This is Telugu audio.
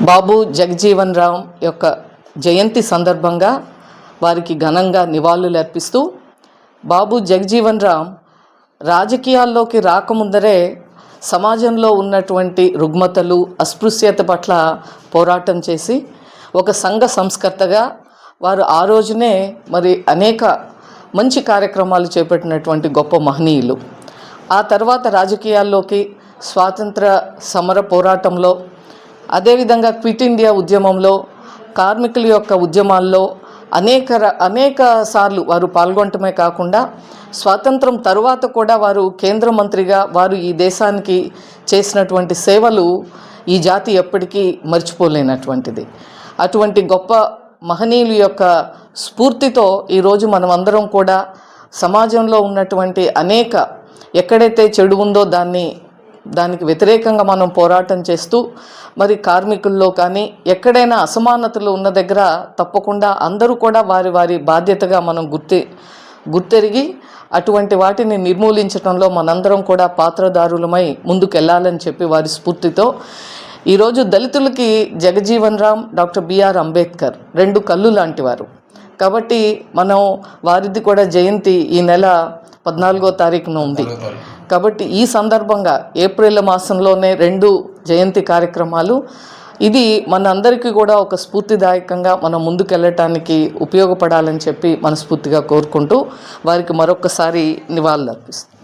బాబు జగజీవన్ రామ్ యొక్క జయంతి సందర్భంగా వారికి ఘనంగా నివాళులు అర్పిస్తూ బాబు జగజీవన్ రామ్ రాజకీయాల్లోకి రాకముందరే సమాజంలో ఉన్నటువంటి రుగ్మతలు అస్పృశ్యత పట్ల పోరాటం చేసి ఒక సంఘ సంస్కర్తగా వారు ఆ రోజునే మరి అనేక మంచి కార్యక్రమాలు చేపట్టినటువంటి గొప్ప మహనీయులు. ఆ తర్వాత రాజకీయాల్లోకి స్వాతంత్ర సమర పోరాటంలో అదేవిధంగా క్విట్ ఇండియా ఉద్యమంలో కార్మికుల యొక్క ఉద్యమాల్లో అనేక అనేక సార్లు వారు పాల్గొనటమే కాకుండా స్వాతంత్రం తరువాత కూడా వారు కేంద్ర మంత్రిగా వారు ఈ దేశానికి చేసినటువంటి సేవలు ఈ జాతి ఎప్పటికీ మర్చిపోలేనటువంటిది. అటువంటి గొప్ప మహనీయుల యొక్క స్ఫూర్తితో ఈరోజు మనమందరం కూడా సమాజంలో ఉన్నటువంటి అనేక ఎక్కడైతే చెడు ఉందో దాన్ని దానికి వ్యతిరేకంగా మనం పోరాటం చేస్తూ మరి కార్మికుల్లో కానీ ఎక్కడైనా అసమానతలు ఉన్న దగ్గర తప్పకుండా అందరూ కూడా వారి వారి బాధ్యతగా మనం గుర్తి గుర్తెరిగి అటువంటి వాటిని నిర్మూలించడంలో మనందరం కూడా పాత్రదారులమై ముందుకెళ్ళాలని చెప్పి వారి స్ఫూర్తితో ఈరోజు దళితులకి Jagjivan Ram doctor B R Ambedkar రెండు కళ్ళు లాంటి వారు కాబట్టి మనం వారిది కూడా జయంతి ఈ నెల పద్నాలుగో తారీఖున ఉంది. కాబట్టి ఈ సందర్భంగా ఏప్రిల్ మాసంలోనే రెండు జయంతి కార్యక్రమాలు. ఇది మనందరికీ కూడా ఒక స్ఫూర్తిదాయకంగా మనం ముందుకెళ్ళటానికి ఉపయోగపడాలని చెప్పి మనస్ఫూర్తిగా కోరుకుంటూ వారికి మరొకసారి నివాళులు అర్పిస్తాం